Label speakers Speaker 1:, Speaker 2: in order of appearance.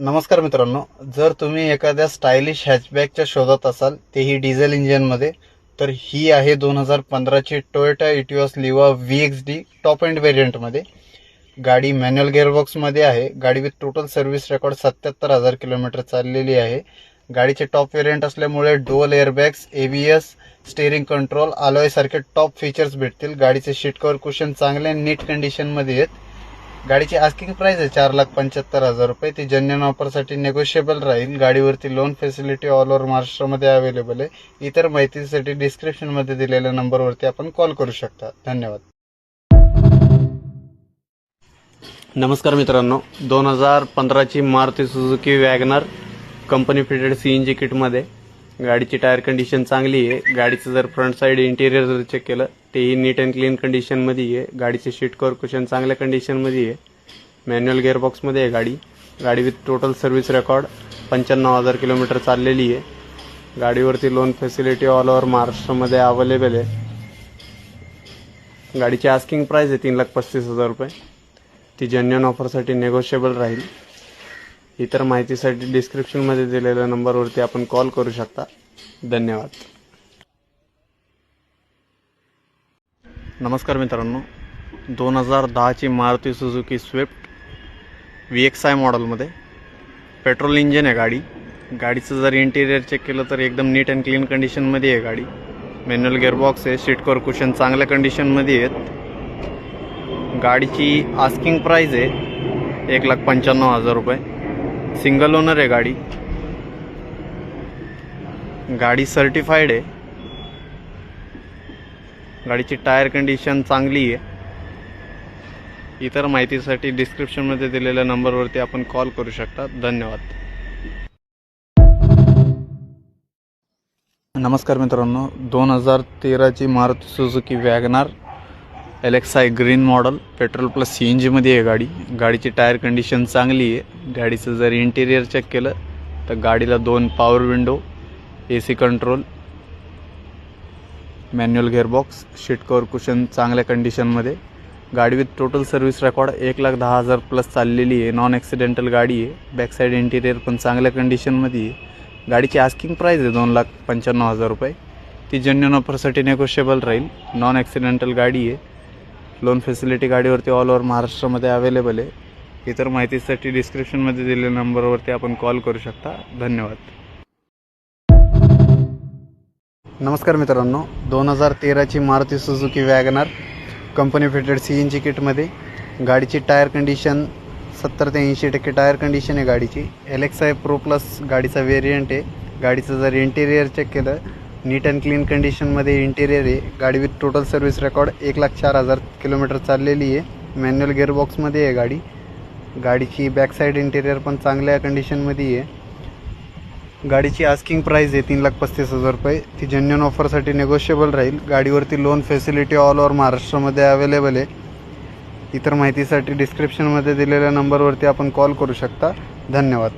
Speaker 1: नमस्कार मित्रांनो जर तुम्ही एखाद्या स्टायलिश हॅचबॅकच्या शोधात असाल तेही डिझेल इंजिनमध्ये तर ही आहे दोन हजार पंधराची Toyota Etios Liva V X D top and व्हेरियंटमध्ये गाडी मॅन्युअल गेअरबॉक्समध्ये आहे. गाडी विथ टोटल सर्व्हिस रेकॉर्ड सत्याहत्तर हजार किलोमीटर चाललेली आहे. गाडीचे टॉप व्हेरियंट असल्यामुळे dual airbags A B S steering control आलोयसारखे top features भेटतील. गाडीचे शीट कव्हर कुशन चांगले नीट कंडिशनमध्ये आहेत. गाडीची आस्किंग प्राइस आहे चार लाख पंच्याहत्तर हजार रुपये. ती जन्यन ऑफरसाठी नेगोशिएबल राहील. गाडीवरती लोन फॅसिलिटी ऑल ओव्हर महाराष्ट्रामध्ये अवेलेबल आहे. इतर माहितीसाठी डिस्क्रिप्शनमध्ये दिलेल्या नंबरवरती आपण कॉल करू शकता. धन्यवाद. नमस्कार मित्रांनो. दोन हजार पंधराची Maruti Suzuki WagonR company fitted C N G किटमध्ये गाडीची टायर कंडिशन चांगली आहे. गाडीचं जर फ्रंट साईड इंटेरियर जर चेक केलं तेही नीट अँड क्लीन कंडिशनमध्ये आहे. गाडीचे शीट कवर कुशन चांगल्या कंडिशनमध्ये आहे. मॅन्युअल गेअरबॉक्समध्ये आहे गाडी. गाडी विथ टोटल सर्व्हिस रेकॉर्ड पंच्याण्णव हजार किलोमीटर चाललेली आहे. गाडीवरती लोन फॅसिलिटी ऑल ओव्हर महाराष्ट्रामध्ये अवेलेबल आहे. गाडीची आस्किंग प्राईस आहे तीन लाख पस्तीस हजार रुपये. ती जन्यन ऑफरसाठी नेगोशिएबल राहील. इतर माहितीसाठी डिस्क्रिप्शनमध्ये दिलेल्या नंबरवरती आपण कॉल करू शकता. धन्यवाद. नमस्कार मित्रांनो. दोन हजार दहाची Maruti Suzuki Swift V X I मॉडेलमध्ये पेट्रोल इंजिन आहे गाडी. गाडीचं जर इंटिरियर चेक केलं तर एकदम नीट अँड क्लीन कंडिशनमध्ये आहे गाडी. मॅन्युअल गेअरबॉक्स आहे सीट कवर कुशन चांगल्या कंडिशनमध्ये आहेत. गाडीची आस्किंग प्राईज आहे एक लाख पंच्याण्णव हजार रुपये. सिंगल ओनर आहे गाडी. गाडी सर्टिफाईड आहे. गाडीची टायर कंडिशन चांगली आहे. इतर माहितीसाठी डिस्क्रिप्शनमध्ये दिलेल्या नंबरवरती आपण कॉल करू शकता. धन्यवाद. नमस्कार मित्रांनो. दोन हजार तेराची Maruti Suzuki wagon R Alexa green model petrol plus C N जीमध्ये आहे गाडी. गाडीची टायर कंडिशन चांगली आहे. गाडीचं जर इंटेरियर चेक केलं तर गाडीला दोन power window A C control manual gearbox seat cover cushion चांगल्या कंडिशनमध्ये गाडी विथ टोटल सर्व्हिस रेकॉर्ड एक लाख दहा हजार प्लस चाललेली आहे. नॉन ॲक्सिडेंटल गाडी आहे. बॅकसाईड इंटेरियर इंटिरियर पण चांगल्या कंडिशनमध्ये आहे. गाडीची आस्किंग प्राईस आहे दोन लाख पंच्याण्णव हजार रुपये. ती जन्यन ऑफरसाठी नेगोशिएबल राहील. नॉन ॲक्सिडेंटल गाडी आहे. लोन फॅसिलिटी गाडीवरती ऑल ओव्हर महाराष्ट्रामध्ये अवेलेबल आहे. इतर माहितीसाठी डिस्क्रिप्शनमध्ये दिलेल्या नंबरवरती आपण कॉल करू शकता. धन्यवाद. नमस्कार मित्रांनो. दोन हजार तेराची Maruti Suzuki wagon R company fitted C N G किटमध्ये गाडीची टायर कंडिशन सत्तर ते ऐंशी टक्के टायर कंडिशन आहे गाडीची. एलेक्सा प्रो प्लस गाडीचा व्हेरियंट आहे. गाडीचं जर इंटेरियर चेक केलं नीट अँड क्लीन कंडिशनमध्ये इंटेरियर आहे. गाडी विथ टोटल सर्व्हिस रेकॉर्ड एक लाख चार हजार किलोमीटर चाललेली आहे. मॅन्युअल गेअरबॉक्समध्ये आहे गाडी. गाडीची बॅकसाईड इंटेरियर पण चांगल्या कंडिशनमध्ये आहे. गाडीची आस्किंग प्राईस आहे तीन लाख पस्तीस हजार रुपये. ती जन्यन ऑफरसाठी नेगोशिएबल राहील. गाडीवरती लोन फॅसिलिटी ऑल ओव्हर महाराष्ट्रामध्ये अवेलेबल आहे. इतर माहितीसाठी डिस्क्रिप्शनमध्ये दिलेल्या नंबरवरती आपण कॉल करू शकता. धन्यवाद.